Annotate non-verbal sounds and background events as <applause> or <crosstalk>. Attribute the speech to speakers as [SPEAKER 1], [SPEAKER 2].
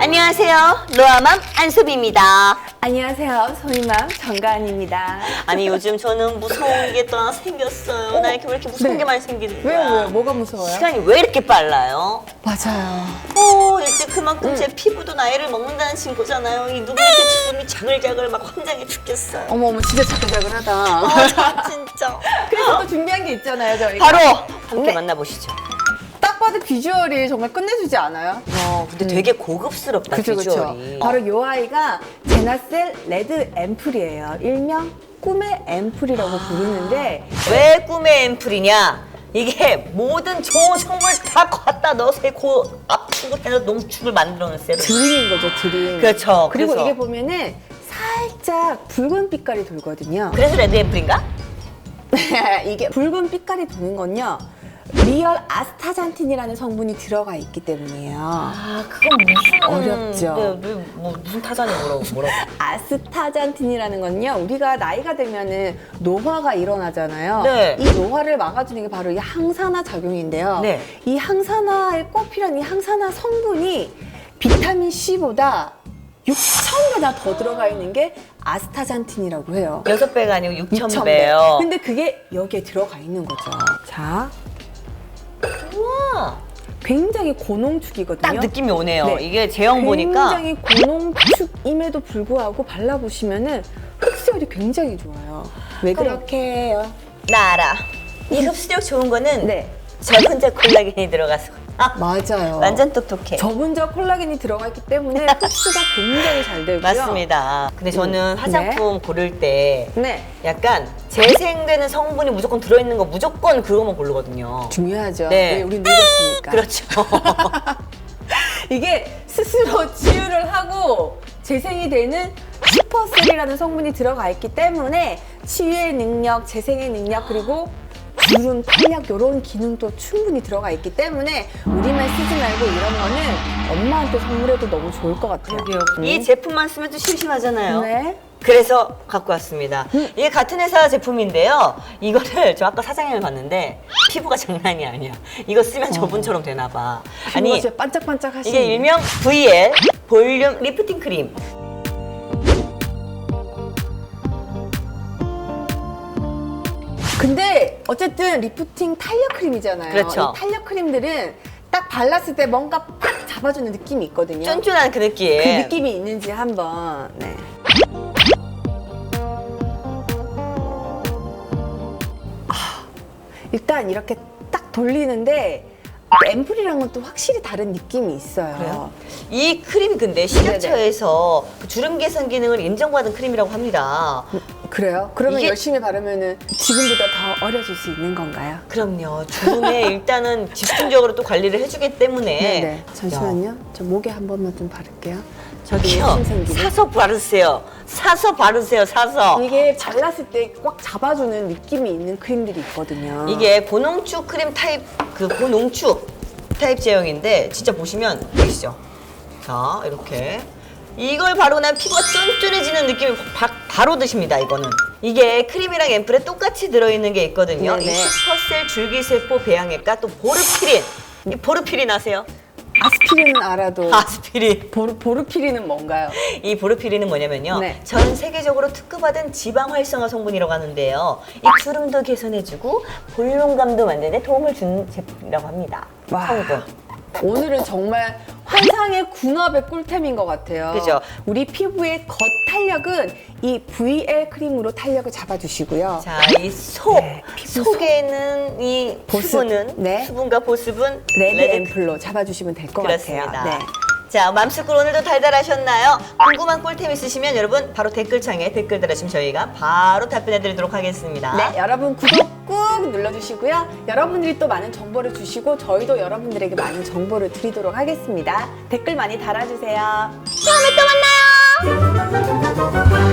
[SPEAKER 1] 안녕하세요. 로아맘 안소비입니다.
[SPEAKER 2] 안녕하세요. 소희맘 정가은입니다.
[SPEAKER 1] 아니 요즘 저는 무서운 게 또 하나 생겼어요. 나 이렇게 왜 이렇게 무서운
[SPEAKER 2] 네.
[SPEAKER 1] 게 많이 생기는 거야?
[SPEAKER 2] 왜요? 왜요? 뭐가 무서워요?
[SPEAKER 1] 시간이 왜 이렇게 빨라요?
[SPEAKER 2] 맞아요.
[SPEAKER 1] 오, 이때 그만큼 제 피부도 나이를 먹는다는 증거잖아요. 이 누구한테 주름이 자글자글 막 환장해 죽겠어요.
[SPEAKER 2] 어머 어머 진짜 자글자글하다.
[SPEAKER 1] 아, 참, 진짜. <laughs>
[SPEAKER 2] 그래서 또 준비한 게 있잖아요, 저희가.
[SPEAKER 1] 바로 함께
[SPEAKER 2] 네.
[SPEAKER 1] 만나보시죠.
[SPEAKER 2] 딱 봐도 비주얼이 정말 끝내주지 않아요?
[SPEAKER 1] 어, 근데 되게 고급스럽다
[SPEAKER 2] 그죠, 그죠.
[SPEAKER 1] 비주얼이.
[SPEAKER 2] 바로 요 아이가 제나셀 레드 앰플이에요. 일명 꿈의 앰플이라고 부르는데
[SPEAKER 1] 왜 꿈의 앰플이냐? 이게 모든 좋은 성분을 다 갖다 넣어서 고 압축을 해서 농축을 만들어놓은 세럼.
[SPEAKER 2] 드림인 거죠, 드림.
[SPEAKER 1] 그렇죠.
[SPEAKER 2] 그리고
[SPEAKER 1] 그래서.
[SPEAKER 2] 이게 보면은 살짝 붉은 빛깔이 돌거든요.
[SPEAKER 1] 그래서 레드 앰플인가? <laughs>
[SPEAKER 2] 이게 붉은 빛깔이 도는 건요. 리얼 아스타잔틴이라는 성분이 들어가 있기 때문이에요.
[SPEAKER 1] 아, 그건 무슨
[SPEAKER 2] 어렵죠.
[SPEAKER 1] 네, 네, 뭐 무슨 타잔이 뭐라고 뭐라고? <laughs>
[SPEAKER 2] 아스타잔틴이라는 건요, 우리가 나이가 들면은 노화가 일어나잖아요.
[SPEAKER 1] 네.
[SPEAKER 2] 이 노화를 막아주는 게 바로 이 항산화 작용인데요.
[SPEAKER 1] 네.
[SPEAKER 2] 이 항산화에 꼭 필요한 이 항산화 성분이 비타민 C보다 6천 배나 더 들어가 있는 게 아스타잔틴이라고 해요.
[SPEAKER 1] 여섯 배가 아니고 6천
[SPEAKER 2] 6,000
[SPEAKER 1] 배요.
[SPEAKER 2] 근데 그게 여기에 들어가 있는 거죠. 자,
[SPEAKER 1] 우와,
[SPEAKER 2] 굉장히 고농축이거든요.
[SPEAKER 1] 딱 느낌이 오네요.
[SPEAKER 2] 네.
[SPEAKER 1] 이게 제형 보니까
[SPEAKER 2] 굉장히 고농축임에도 불구하고 발라보시면은 흡수율이 굉장히 좋아요. 왜 그렇게 해요?
[SPEAKER 1] 나 알아. 이 흡수력 좋은 거는
[SPEAKER 2] 네,
[SPEAKER 1] 저 혼자 콜라겐이 들어가서 아, <laughs>
[SPEAKER 2] 맞아요.
[SPEAKER 1] 완전 똑똑해.
[SPEAKER 2] 저분자 콜라겐이 들어가 있기 때문에 <laughs> 흡수가 굉장히 잘 되고요.
[SPEAKER 1] 맞습니다. 근데 저는 화장품 고를 때
[SPEAKER 2] 네,
[SPEAKER 1] 약간 재생되는 성분이 무조건 들어있는 거 무조건 그거만 고르거든요.
[SPEAKER 2] 중요하죠.
[SPEAKER 1] 네.
[SPEAKER 2] 네, 우리 늙었으니까. <laughs>
[SPEAKER 1] 그렇죠.
[SPEAKER 2] 이게 스스로 치유를 하고 재생이 되는 슈퍼셀이라는 성분이 들어가 있기 때문에 치유의 능력, 재생의 능력 그리고 주름, 탄력 이런 기능도 충분히 들어가 있기 때문에 우리만 쓰지 말고 이런 거는 엄마한테 선물해도 너무 좋을 것 같아요. 음.
[SPEAKER 1] 이 제품만 쓰면 또 심심하잖아요.
[SPEAKER 2] 네.
[SPEAKER 1] 그래서 갖고 왔습니다. 이게 같은 회사 제품인데요. 이거를 <laughs> 저 아까 사장님을 봤는데 피부가 장난이 아니야. 이거 쓰면 저분처럼 되나 봐.
[SPEAKER 2] 아니
[SPEAKER 1] 아니
[SPEAKER 2] 진짜 반짝반짝 하시는
[SPEAKER 1] 이게 일명 VL 볼륨 리프팅 크림.
[SPEAKER 2] 근데 어쨌든 리프팅 탄력 크림이잖아요.
[SPEAKER 1] 그렇죠.
[SPEAKER 2] 이 탄력 크림들은 딱 발랐을 때 뭔가 팍 잡아주는 느낌이 있거든요.
[SPEAKER 1] 쫀쫀한 그 느낌.
[SPEAKER 2] 그 느낌이 있는지 한번 네. 아, 일단 이렇게 딱 돌리는데 앰플이랑은 또 확실히 다른 느낌이 있어요.
[SPEAKER 1] 그래요? 이 크림이 근데 식약처에서 그 주름 개선 기능을 인정받은 크림이라고 합니다.
[SPEAKER 2] 그래요? 그러면
[SPEAKER 1] 이게-
[SPEAKER 2] 열심히 바르면은 지금보다 더 어려질 수 있는 건가요?
[SPEAKER 1] 그럼요. 주름에 <laughs> 일단은 집중적으로 또 관리를 해주기 때문에.
[SPEAKER 2] 네네. 잠시만요. 저 목에 한 번만 좀 바를게요.
[SPEAKER 1] 저기요.
[SPEAKER 2] 욕심 생기네.
[SPEAKER 1] 사서 바르세요. 사서 바르세요. 사서.
[SPEAKER 2] 이게 발랐을 때 꽉 잡아주는 느낌이 있는 크림들이 있거든요.
[SPEAKER 1] 이게 고농축 크림 타입 그 고농축 타입 제형인데 진짜 보시면 보이시죠? 자 이렇게 이걸 바르고 나면 피부가 쫀쫀해지는 느낌이 바, 바로 드십니다 이거는 이게 크림이랑 앰플에 똑같이 들어있는 게 있거든요. 슈퍼셀 줄기세포 배양액과 또 보르피린 이 보르피린 아세요?
[SPEAKER 2] 아스피린은 알아도
[SPEAKER 1] 아스피린
[SPEAKER 2] 보르, 보르피린은 뭔가요?
[SPEAKER 1] 이 보르피린은 뭐냐면요.
[SPEAKER 2] 네.
[SPEAKER 1] 전 세계적으로 특허받은 지방 활성화 성분이라고 하는데요. 이 주름도 개선해주고 볼륨감도 만드는 데 도움을 주는 제품이라고 합니다.
[SPEAKER 2] 와.
[SPEAKER 1] 성분.
[SPEAKER 2] 오늘은 정말 환상의 궁합의 꿀템인 것 같아요.
[SPEAKER 1] 그죠?
[SPEAKER 2] 우리 피부의 겉 탄력은 이 VL 크림으로 탄력을 잡아주시고요.
[SPEAKER 1] 자, 이 속.
[SPEAKER 2] 네, 피부 속.
[SPEAKER 1] 속에는 이
[SPEAKER 2] 보습.
[SPEAKER 1] 수분은
[SPEAKER 2] 네.
[SPEAKER 1] 수분과 보습은
[SPEAKER 2] 레드,
[SPEAKER 1] 레드
[SPEAKER 2] 앰플로 잡아주시면 될 것
[SPEAKER 1] 그렇습니다.
[SPEAKER 2] 같아요. 네.
[SPEAKER 1] 자, 맘스쿨 오늘도 달달하셨나요? 궁금한 꿀템 있으시면 여러분 바로 댓글창에 댓글 달아주시면 저희가 바로 답변해드리도록 하겠습니다.
[SPEAKER 2] 네, 여러분 구독 꾹 눌러주시고요. 여러분들이 또 많은 정보를 주시고 저희도 여러분들에게 많은 정보를 드리도록 하겠습니다. 댓글 많이 달아주세요.
[SPEAKER 1] 다음에 또 만나요.